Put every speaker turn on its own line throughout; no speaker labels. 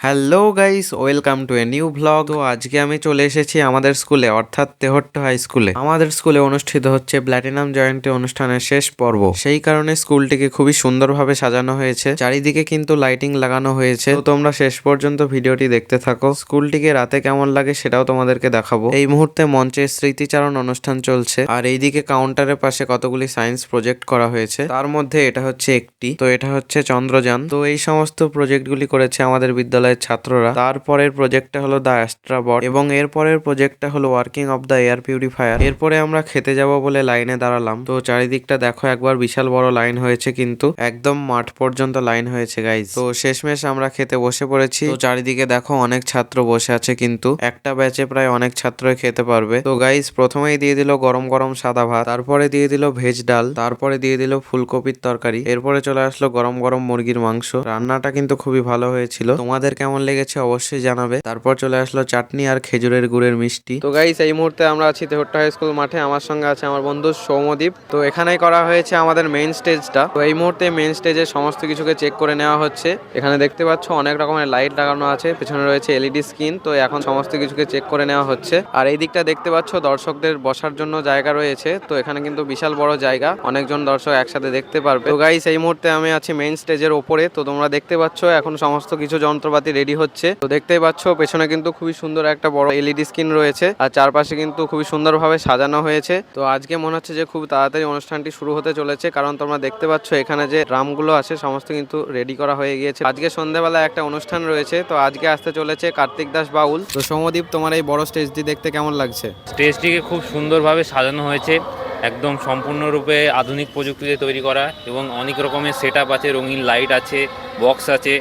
Hello guys, welcome to a new blog. তো আজকে আমি চলে এসেছি আমাদের স্কুলে, অর্থাৎ তেহট্ট হাই স্কুলে। আমাদের স্কুলে অনুষ্ঠিত হচ্ছে প্ল্যাটিনাম জয়ন্তী অনুষ্ঠানের শেষ পর্ব। সেই কারণে স্কুলটিকে খুবই সুন্দরভাবে সাজানো হয়েছে। চারিদিকে কিন্তু লাইটিং লাগানো হয়েছে। তো তোমরা শেষ পর্যন্ত ভিডিওটি দেখতে থাকো। স্কুলটিকে রাতে কেমন লাগে সেটাও তোমাদেরকে দেখাবো। এই মুহূর্তে মঞ্চে স্মৃতিচারণ অনুষ্ঠান চলছে। আর এইদিকে কাউন্টারের পাশে কতগুলি সায়েন্স প্রজেক্ট করা হয়েছে। তার মধ্যে এটা হচ্ছে একটি। তো এটা হচ্ছে চন্দ্রযান। তো এই সমস্ত প্রজেক্টগুলি করেছে আমাদের বিদ্যালয়ের ছাত্ররা। তারপরের প্রজেক্টটা হলো দ্য অ্যাস্ট্রাবট এবং এরপরের প্রজেক্টটা হলো working of the air purifier এরপরে আমরা খেতে যাব বলে লাইনে দাঁড়ালাম। তো চারিদিকটা দেখো, একবার বিশাল বড় লাইন হয়েছে কিন্তু একদম মাঠ পর্যন্ত লাইন হয়েছে গাইজ তো শেষমেশ আমরা খেতে বসে পড়েছি। তো চারিদিকে দেখো, অনেক ছাত্র বসে আছে কিন্তু একটা ব্যাচে প্রায় অনেক ছাত্রই খেতে পারবে। তো গাইজ প্রথমেই দিয়ে দিল গরম গরম সাদা ভাত, তারপরে দিয়ে দিল ভেজ ডাল, তারপরে দিয়ে দিল ফুলকপির তরকারি। এরপরে চলে আসলো গরম গরম মুরগির মাংস। রান্নাটা কিন্তু খুবই ভালো হয়েছিল। তোমাদের কেমন লেগেছে অবশ্যই জানাবে। তারপর চলে আসলো চাটনি আর খেজুরের গুড়ের মিষ্টি। তো গাইস এই মুহূর্তে আমরা আছি তেহট্টা হাই স্কুল মাঠে। আমার সঙ্গে আছে আমার বন্ধু সৌমদীপ তো এখানেই করা হয়েছে আমাদের মেইন স্টেজটা তো এই মুহূর্তে মেইন স্টেজে সমস্ত কিছুকে চেক করে নেওয়া হচ্ছে। এখানে দেখতে পাচ্ছ অনেক রকমের লাইট লাগানো আছে। পেছনে রয়েছে এলইডি স্ক্রিন তো এখন সমস্ত কিছুকে চেক করে নেওয়া হচ্ছে। আর এই দিকটা দেখতে পাচ্ছ দর্শকদের বসার জন্য জায়গা রয়েছে। তো এখানে কিন্তু বিশাল বড় জায়গা। অনেকজন দর্শক একসাথে দেখতে পারবে। তো গাইস এই মুহূর্তে আমি আছি মেইন স্টেজের ওপরে। তো তোমরা দেখতে পাচ্ছ এখন সমস্ত কিছু যন্ত্রপাতি রেডি হচ্ছে। তো দেখতেই পাচ্ছ, পেছনে কিন্তু খুবই সুন্দর একটা বড় এলইডি স্ক্রিন রয়েছে আর চারপাশে কিন্তু খুবই সুন্দরভাবে সাজানো হয়েছে। তো আজকে মনে হচ্ছে যে খুব তাড়াতাড়ি অনুষ্ঠানটি শুরু হতে চলেছে কারণ তোমরা দেখতে পাচ্ছ এখানে যে ড্রামগুলো আছে, সমস্ত কিন্তু রেডি করা হয়ে গিয়েছে। আজকে সন্ধ্যাবেলা একটা অনুষ্ঠান রয়েছে, তো আজকে আসতে চলেছে কার্তিক দাস বাউল। তো সৌমদীপ তোমার এই বড় স্টেজটি দেখতে কেমন লাগছে?
স্টেজটিকে খুব সুন্দরভাবে সাজানো হয়েছে, একদম সম্পূর্ণরূপে আধুনিক প্রযুক্তিতে তৈরি করা এবং অনেক রকমের সেট আছে, রঙিন লাইট আছে বক্স আছে।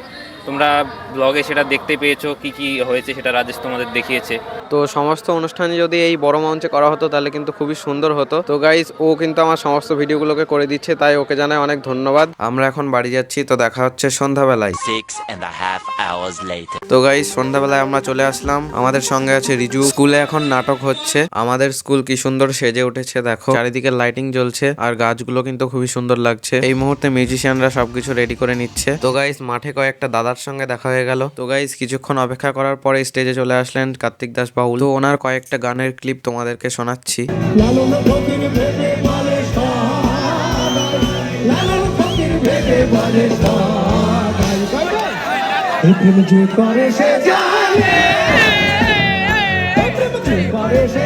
তোমরা ব্লগে সেটা দেখতে পেয়েছ কি কি হয়েছে সেটা রাজেশ তোমাদের দেখিয়েছে।
তো সমস্ত অনুষ্ঠানে যদি এই বড় মঞ্চে করা হতো তাহলে কিন্তু খুবই সুন্দর হতো। তো গাইজ ও কিন্তু আমার সমস্ত ভিডিওগুলোকে করে দিচ্ছে তাই ওকে জানাই অনেক ধন্যবাদ। আমরা এখন বাড়ি যাচ্ছি তো দেখা হচ্ছে সন্ধ্যাবেলায়।
Six and a half
তো গাইজ সন্ধ্যাবেলায় আমরা চলে আসলাম। আমাদের সঙ্গে আছে রিজু। স্কুলে এখন নাটক হচ্ছে। আমাদের স্কুল কি সুন্দর সেজে উঠেছে দেখো। চারিদিকে লাইটিং জ্বলছে আর গাছগুলো কিন্তু খুবই সুন্দর লাগছে। এই মুহূর্তে মিউজিশিয়ানরা সবকিছু রেডি করে নিচ্ছে। তো গাইজ মাঠে কয়েকটা দাদার সঙ্গে দেখা হয়ে গেল? তো গাইজ কিছুক্ষণ অপেক্ষা করার পরে স্টেজে চলে আসলেন কার্তিক দাস বাউল। তো ওনার কয়েকটা গানের ক্লিপ তোমাদেরকে শোনাচ্ছি।
করে সে জানে। করে সে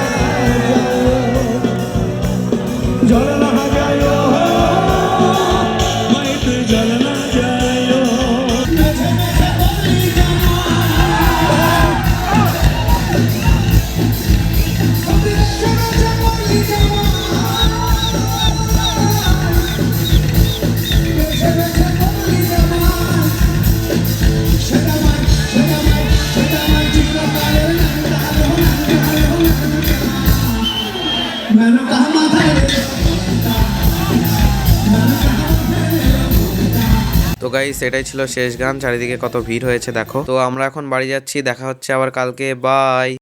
তো গাইস এটাই ছিল শেষ গান। চারিদিকে কত ভিড় হয়েছে, দেখো। তো আমরা এখন বাড়ি যাচ্ছি, দেখা হচ্ছে আবার কালকে। বাই